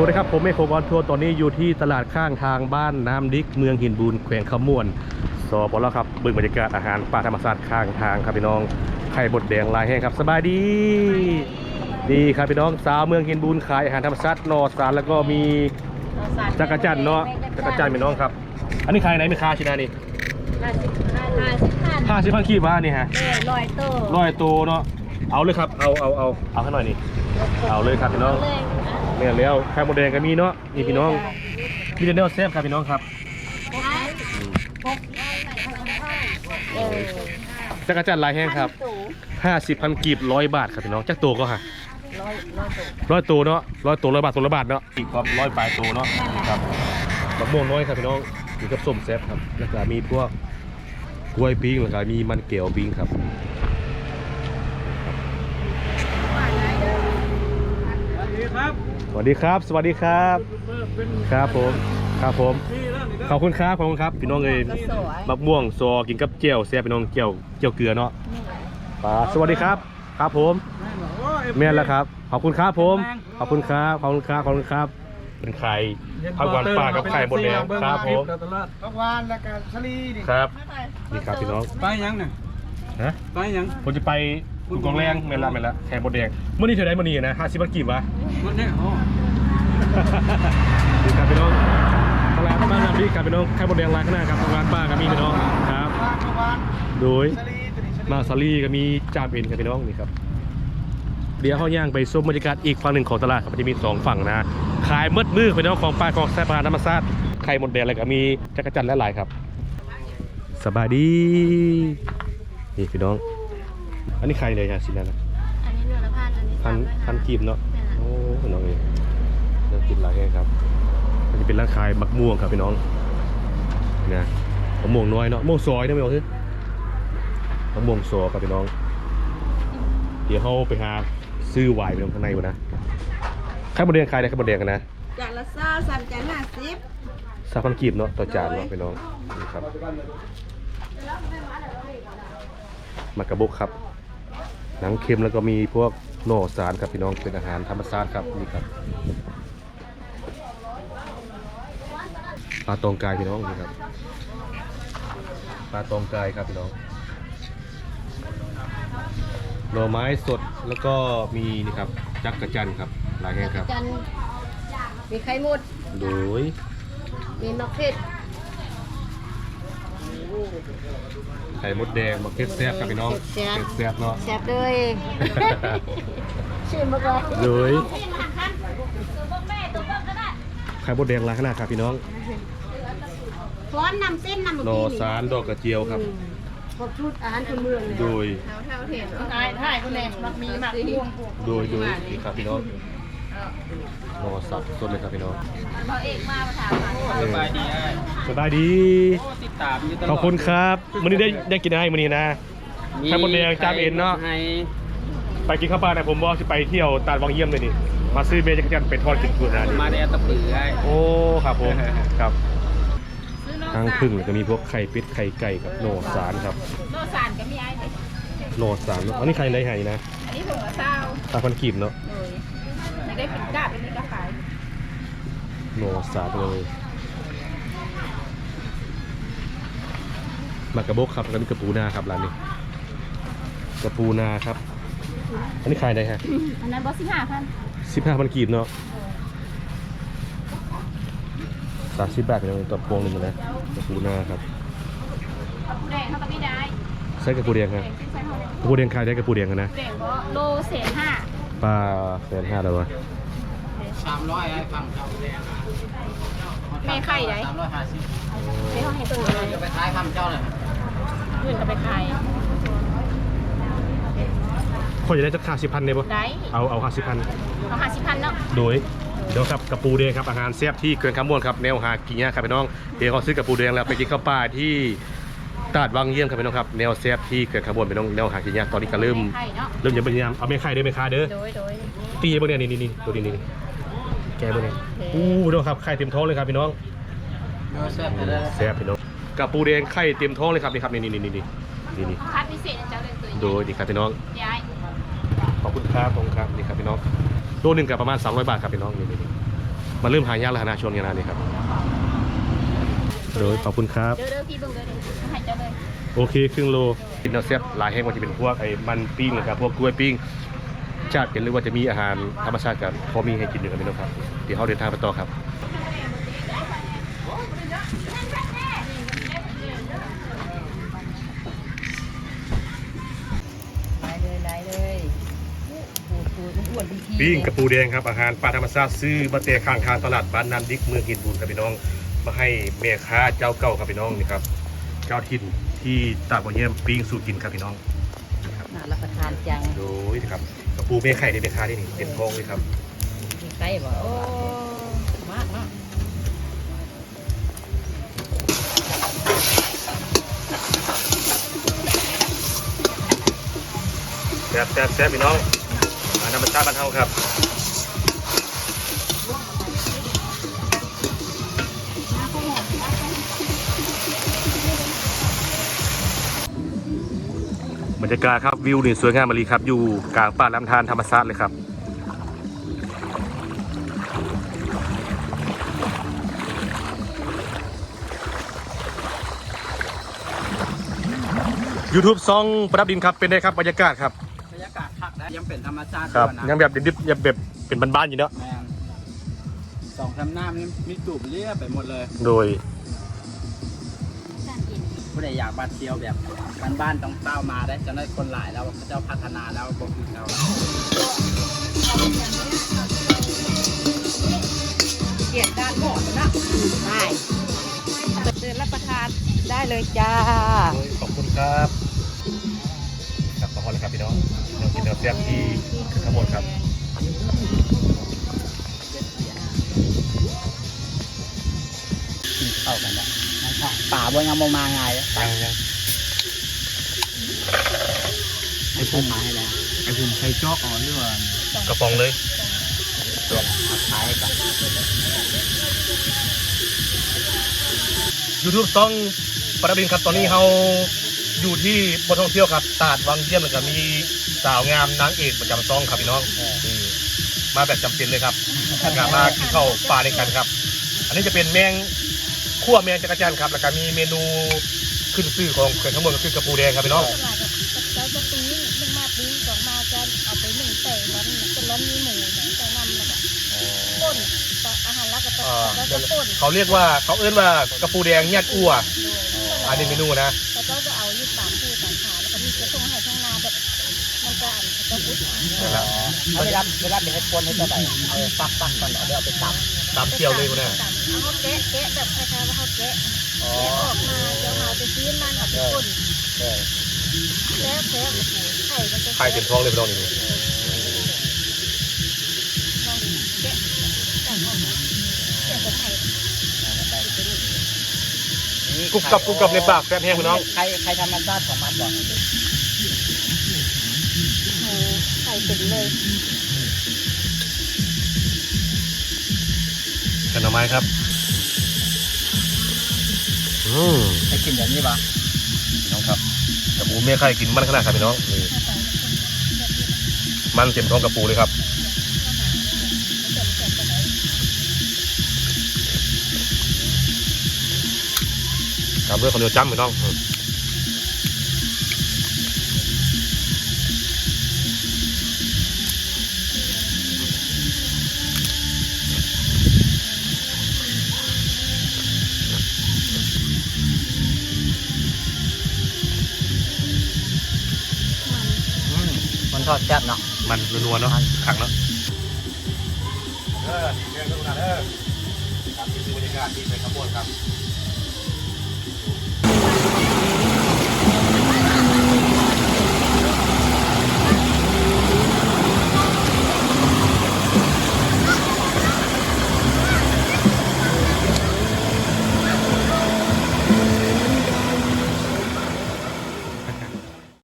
วัสดีครับผมเมฆโคบอลทัวร์ตอนนี้อยู่ที่ตลาดข้างทางบ้านน้ำดิกเมืองหินบูนแขวงขมวนสปแล้วครับเบึงบรรยากาศอาหารป่าธรรมชาติข้างทางครับพี่น้องไข่บดแดงลายแห้งครับสบายดีนี่ครับพี่น้องสาวเมืองหินบูนขายอาหารธรรมชาตินอสารแล้วก็มีจักรจันทร์เนาะจักรจันทร์พี่น้องครับ อันนี้ขายไหนไม่ค้าชินานี่ห้าสิบห้าห้าสิบห้าห้าสิบพันขีดว่านี่ฮะเออลอยโตร้อยตัวเนาะเอาเลยครับเอาเอาเอาเอาให้หน่อยนี่เอาเลยครับพี่น้อง เลยเนี่ยแล้วไข่มดแดงก็มีเนาะนี่พี่น้องมีแต่เนื้อแซ่บครับพี่น้องครับเออจักรจันทร์ลายแห้งครับสูงห้าสิบพันกีบร้อยบาทครับพี่น้องจักตัวก็ฮะร้อยร้อยโตร้อยตัวเนาะร้อยตัวร้อยบาทตัวละบาทเนาะอีกครับร้อยปลายตัวเนาะครับมะม่วงน้อยครับพี่น้องมีกับส้มแซ่บครับแล้วก็มีพวกกล้วยปิ้งแล้วก็มีมันเกลียวปิ้งครับ สวัสดีครับ สวัสดีครับ ครับผม ครับผม ขอบคุณครับ ขอบคุณครับ พี่น้องเอ้ยก็สวยมะม่วงซอกินกับเจียวแซ่บพี่น้องเจียวเจียวเกลือเนาะปลาสวัสดีครับ ครับผมแม่นแล้วครับ ขอบคุณครับผม ขอบคุณครับ ขอบคุณครับ ขอบคุณครับ เป็นไข่ผักหวานปลากับไข่บดแดงครับผมพักวานแล้วก็ชะลีนี่ครับ นี่ครับพี่น้อง ไปยังเนี่ยฮะไปยัง ผมจะไป กุนกองแรงแม่นละแม่นละไข่บดแดงเมื่อนี้เท่าไหร่มื่อนี้นะห้าสิบบาทกี่วะวันนี้อ๋อนี่ครับพี่น้องตลาดบ้านน้ำดีครับพี่น้องไข่บดแดงร้านข้างหน้าครับทางร้านป้าก็มีพี่น้องครับพักวานโดยชะลีตัวนี้ชะลีมาซารีก็มีจามเอ็นครับพี่น้องนี่ครับเดี๋ยวเขาย่างไปชมบรรยากาศอีกฝั่งหนึ่งของตลาดครับมันจะมีสองฝั่งนะขายมืดมืดพี่น้องของปลาของแซ่บปลาธรรมชาติไข่หมดแดงอะไรก็มีจักรจันทร์และหลายครับ สบายดีนี่พี่น้อง อันนี้ใครเลยฮะสินะนะอันนี้เนื้อละพันอันนี้พันสามร้อยพันกีบเนาะเป็นโอ้พี่น้องเองเริ่มกินหลายแห่งครับมันจะเป็นร้านขายมะม่วงครับพี่น้องนะมะม่วงน้อยเนาะมะม่วงซอยได้ไหมเอาสิมะม่วงซอครับพี่น้อง เดี๋ยวเขาไปหาซื้อไวน์ไปตรงข้างในก่อนนะไข่บดแดงขายได้ไข่บดแดงกันนะจานละเศร้าสามจานห้าสิบสามพันกีบเนาะต่อจานเนาะพี่น้องนี่ครับมากระบุกครับ หนังเค็มแล้วก็มีพวกโหน่สารครับพี่น้องเป็นอาหารธรรมชาติครับนี่ครับปลาตองกายพี่น้องนี่ครับปลาตองกายครับพี่น้องหน่อไม้สดแล้วก็มีนี่ครับจักกระจันครับหลายแห่งครับจันมีไข่มดโดยมีมะเขือ ไข่มดแดงมะเขือแซ่บครับพี่น้องแซ่บแซ่บเนาะแซ่บเลยชิมมาก่อนโดยไข่มดแดงลายขนาดครับพี่น้องฟ้อนนำเส้นนำหนอสารดอกกระเจียวครับครบชุดอาหารคนเมืองเลยโดยเท่าเท่าเห็นถ่ายถ่ายคนแรกมักมีมักม่วงโดยโดยนี่ครับพี่น้องหนอสับสดเลยครับพี่น้องเราเอกมาประถามหาเออสบายดีไอ้ สบายดีติดตามอยู่ตลอดขอบคุณครับมื้อนี้ได้ได้กินอะไรมื้อนี้นะ ไข่มดแดงจามเอ็นเนาะให้ไปกินข้าวปลาเนี่ยผมบอกจะไปเที่ยวตาดวังเยี่ยมเลยนี่ มาซื้อเบจักรจันทร์เป็นทอดกินคืนนะนี่มาในอัตตปือไอ้ โอ้ครับผม ครับทางพึ่งจะมีพวกไข่เป็ดไข่ไก่กับโหนสารครับโลสานก็มีไอ้เลยโหนสารอันนี้ใครไรไห้นะอันนี้ถุงละเศร้าตาพันกีบเนาะเลยไม่ได้เป็นกาบเป็นนี่ก็ขายโหนสารเลย มากระบกครับแล้วก็มีกระปูนาครับร้านนี้กระปูนาครับ อันนี้ใครได้ฮะอันนั้นบอสสิห้าพันสิบห้าพันกีบเนาะสามสิบบาทเลยตัวพวงหนึ่งนะกระปูนาครับแดงเขาก็ไม่ได้ใช้กระปูแดงครับแดงใช้เท่าไหร่กระปูแดงใครได้กระปูแดงกันนะแดงก็โลเศษห้าปลาแสนห้าแล้ววะสามร้อยไอ้ฝั่งเจ้าแดง แม่ไข่ไหน สามร้อยห้าสิบไม่ห้องให้ตัวเลยจะไปท้ายคำเจ้าเลยเงินก็ไปขายคนจะได้จะค่าสิบพันได้ปะได้เอาเอาค่าสิบพันเอาห้าสิบพันเนาะโดยเดี๋ยวครับกระปูแดงครับอาหารแซ่บที่เกินคำม่วนครับแนวหากินยากครับพี่น้องเดี๋ยวเขาซื้อกระปูแดงแล้วไปกินข้าวปลาที่ตลาดวังเยี่ยมครับพี่น้องครับแนวแซ่บที่เกินคำม่วนพี่น้องแนวหากินยากตอนนี้ก็เริ่มไข่เนาะเริ่มจะพยายามเอาแม่ไข่เด้อแม่ค้าเด้อโดยโดยตีเบอร์เนี่ยนี่นี่นี่ตัวนี้นี่นี่ แกเบอร์เนี่ยอู้พี่น้องครับไข่เต็มท้องเลยครับพี่น้องเดี๋ยวแซ่บไปเลยแซ่บพี่น้องกระปูแดงไข่เต็มท้องเลยครับนี่ครับนี่นี่นี่นี่นี่นี่นี่คัดพิเศษเจ้าเลยตัวโดยนี่ครับพี่น้องย้ายขอบคุณครับขอบคุณครับนี่ครับพี่น้องตัวหนึ่งกับประมาณ 300 บาทครับพี่น้องนี่นี่นี่มันเริ่มหายากแล้วนะช่วงนี้นะนี่ครับโดยขอบคุณครับเด้อเด้อพี่เบิ่งเด้อเด้อเอาให้เจ้าเลยโอเคครึ่งโลกินเอาเซฟหลายแห่งว่าจะเป็นพวกไอ้มันปิ้งนะครับพวกกล้วยปิ้ง ชาติเป็นหรือว่าจะมีอาหารธรรมชาติกับพอมีให้กินอยู่กันพี่น้องครับ เดี๋ยวเขาเดินทางไปต่อครับไล่เลยไล่เลยปูปูมันอ้วนเป็นทีปิ้งกระปูแดงครับอาหารปลาธรรมชาติซื้อมาเตะข้างทางตลาดบ้านน้ำดิกเมืองหินบุญครับพี่น้อง มาให้แม่ค้าเจ้าเก่าครับพี่น้องนี่ครับเจ้าถิ่นที่ตากบนเยี่ยมปิ้งสู่กินครับพี่น้องนะครับน่ารับประทานจังโดยนะครับ กระปูเมฆไข่ที่แม่ค้าที่นี่เป็นทองเลยครับมีไก่บ่โอ้มากมากแซ่บแซ่บแซ่บพี่น้องอาหารธรรมชาติบ้านเฮาครับ บรรยากาศครับวิวนี่สวยงามมาลีครับ อยู่กลางป่าลำธารธรรมชาติเลยครับ YouTube ซองประดับดินครับเป็นไงครับบรรยากาศครับบรรยากาศคักนะยังเป็นธรรมชาติครับอยู่นะยังแบบดิบๆยังแบบเป็นบ้านๆอยู่เนาะแมนสองทำหน้านี่มีตูบเลียบไปหมดเลย โดย ผู้ใดอยากมาเที่ยวแบบบ้านๆต้องเต้ามาได้จะได้คนหลายแล้วเขาเจ้าพัฒนาแล้วบ่คือเราเกียดด้านหมดนะได้เดินรับประทานได้เลยจ้าขอบคุณครับครับขอบคุณเลยครับพี่น้องเดี๋ยวกินเนื้อแซ่บที่ขมวดครับ นะครับป่าบ่ยังบ่มาไงายยังยังให้พุ่มมาให้แล้วไอ้พุ่มใช้จอกอ่อนหรือว่ากระป๋องเลยตัวเอาขายก่อน YouTube ต้องประดินครับตอนนี้เราอยู่ที่บนท่องเที่ยวครับตลาดวังเยี่ยมแล้วก็มีสาวงามนางเอกประจำซองครับพี่น้องนี่มาแบบจำเป็นเลยครับงานมากินข้าวปลาด้วยกันครับ อันนี้จะเป็นแมง คั่วแมงจักรจันทร์ครับ แล้วก็มีเมนูขึ้นชื่อของเขื่อนทั้งหมดก็คือกระปูแดงครับพี่น้องตลาดแบบเจ้าจะปิ้งหนึ่งมาปิ้งสองมาจะเอาไปหนึ่งใส่ร้อนเป็นร้อนมีหมูอย่างใส่น้ำแล้วก็ป่นแต่อาหารแล้วก็จะอ่าแล้วจะป่นเขาเรียกว่าเขาเอื้นว่ากระปูแดงยัดอ้วอันนี้เมนูนะ เอาเวลาเวลาเป็นให้คนให้เท่าไหร่เอาปักปักก่อนเอาเดี๋ยวเอาไปตับตามเที่ยวเลยคนน่ะเอาเขาแกะแกะแบบคล้ายๆว่าเขาแกะอ๋อแกะออกมาเดี๋ยวเอาไปซื้อมันเอาไปป่นเออแล้วแกะโอ้โหไข่มันจะไข่เต็มท้องเลยพี่น้องนี่ลองแกะต่างออกมาแกะกับไข่กรุบกรับกรุบกรับในปากแซ่บแห้งพี่น้อง ใครใครธรรมชาติของมันก่อน โอ้ไข่ เป็นเลยกันหน่อไม้ครับ อืมให้กินแบบนี้ปะน้องครับกระปูแม่ไข่กินมันขนาดครับพี่น้องนี่มันเต็มท้องกระปูเลยครับตามด้วยข้าวเหนียวจ้ำพี่น้อง ทอดแซ่บเนาะมันนัวๆเนาะขังเนาะเออดีแค่ทุกท่านเออครับที่ดูบรรยากาศที่ไปขบวนครับ